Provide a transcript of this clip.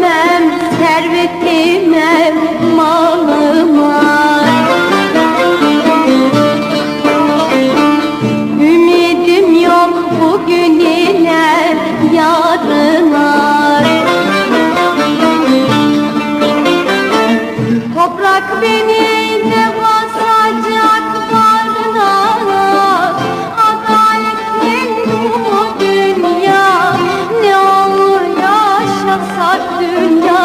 vermem servetime malıma. Ümidim yok bugün ile yarına. Toprak beni sarsak dünya